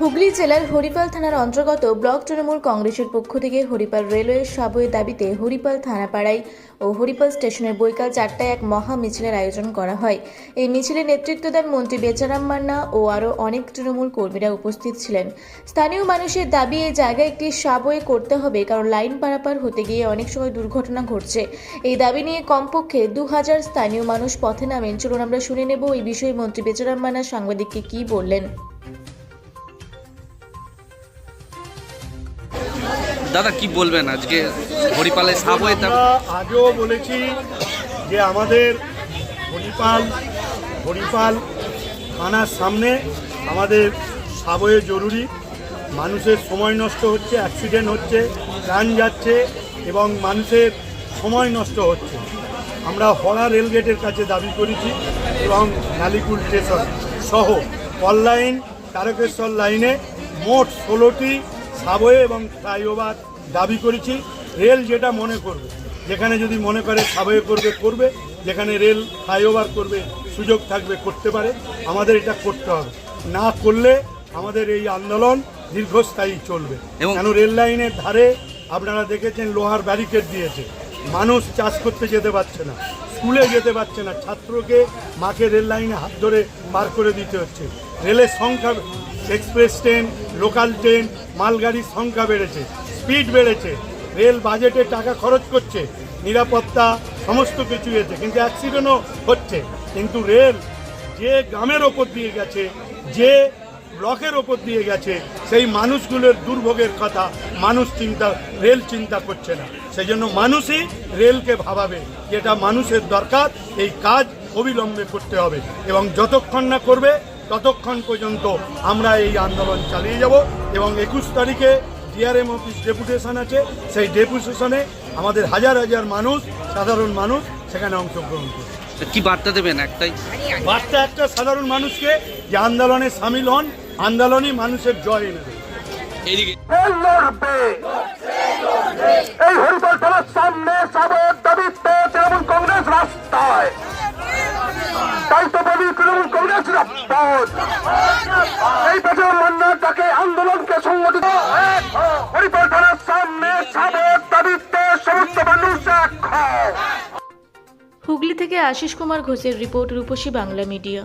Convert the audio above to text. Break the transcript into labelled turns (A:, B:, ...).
A: হুগলি জেলার হরিপাল থানার অন্তর্গত ব্লক তৃণমূল কংগ্রেসের পক্ষ থেকে হরিপাল রেলওয়ে সাবওয়ে দাবিতে হরিপাল থানাপাড়ায় ও হরিপাল স্টেশনের বৈকাল চারটায় এক মহা মিছিলের আয়োজন করা হয়। এই মিছিলে নেতৃত্ব দেন মন্ত্রী বেচারাম মান্না ও আরও অনেক তৃণমূল কর্মীরা উপস্থিত ছিলেন। স্থানীয় মানুষের দাবি, এই জায়গায় একটি সাবওয়ে করতে হবে কারণ লাইন পারাপার হতে গিয়ে অনেক সময় দুর্ঘটনা ঘটছে। এই দাবি নিয়ে কমপক্ষে দু হাজার স্থানীয় মানুষ পথে নামেন। চলুন আমরা শুনে নেব এই বিষয়ে মন্ত্রী বেচারাম মান্না সাংবাদিককে কী বললেন।
B: দাদা, কি বলবেন? আজকে হরিপালে সাবওয়ে
C: আগেও বলেছি যে আমাদের হরিপাল হরিপাল থানার সামনে আমাদের সাবয়ে জরুরি। মানুষের সময় নষ্ট হচ্ছে অ্যাক্সিডেন্ট হচ্ছে, প্রাণ যাচ্ছে এবং মানুষের সময় নষ্ট হচ্ছে। আমরা হরা রেলগেটের কাছে দাবি করেছি এবং নালিকুল স্টেশন সহ অনলাইন তারকেশ্বর লাইনে মোট ষোলোটি সাবওয়ে এবং ফ্লাইওভার দাবি করেছি। রেল যেটা মনে করবে যেখানে যদি মনে করে সাবওয়ে করবে করবে। যেখানে রেল ফ্লাইওভার করবে সুযোগ থাকবে করতে পারে। আমাদের এটা করতে হবে। না করলে আমাদের এই আন্দোলন দীর্ঘস্থায়ী চলবে।
B: এবং-
C: কেন রেল লাইনের ধারে আপনারা দেখেছেন লোহার ব্যারিকেড দিয়েছে। মানুষ চাষ করতে যেতে পারছে না। স্কুলে যেতে পারছে না। ছাত্রকে মাকে রেল লাইনে হাত ধরে পার করে দিতে হচ্ছে। রেলের সংখ্যা এক্সপ্রেস ট্রেন, লোকাল ট্রেন, মালগাড়ির সংখ্যা বেড়েছে, স্পিড বেড়েছে। রেল বাজেটে টাকা খরচ করছে, নিরাপত্তা সমস্ত কিছু হয়েছে, কিন্তু অ্যাক্সিডেন্টও হচ্ছে। কিন্তু রেল যে গ্রামের ওপর দিয়ে গেছে, যে ব্লকের ওপর দিয়ে গেছে, সেই মানুষগুলোর দুর্ভোগের কথা মানুষ চিন্তা রেল চিন্তা করছে না। সেই জন্য মানুষই রেলকে ভাবাবে যেটা মানুষের দরকার এই কাজ অবিলম্বে করতে হবে। এবং যতক্ষণ না করবে ততক্ষণ পর্যন্ত আমরা এই আন্দোলন চালিয়ে যাব। এবং একুশ তারিখে ডিআরএম অফিস ডেপুটেশন আছে। সেই ডেপুটেশনে আমাদের হাজার হাজার মানুষ সাধারণ মানুষ সেখানে অংশগ্রহণ করবে।
B: কি বার্তা দেবেন একটাই?
C: বার্তা একটা সাধারণ মানুষকে যে আন্দোলনে সামিল হন আন্দোলনই মানুষের জয় এনে
B: এইদিকে
D: লড়বে এই হরিপাল থানার সামনে সাবেক দাবিত্ব তৃণমূল কংগ্রেস রাস্তায়। তাই তো বলি তৃণমূল কংগ্রেস এই মান্নার আন্দোলনকে সংগঠিত হরিপাল সামনে সাবেক দাবিত্ব সমস্ত মানুষ এক
A: হুগলি থেকে আশিস কুমার ঘোষের রিপোর্ট রূপসী বাংলা মিডিয়া।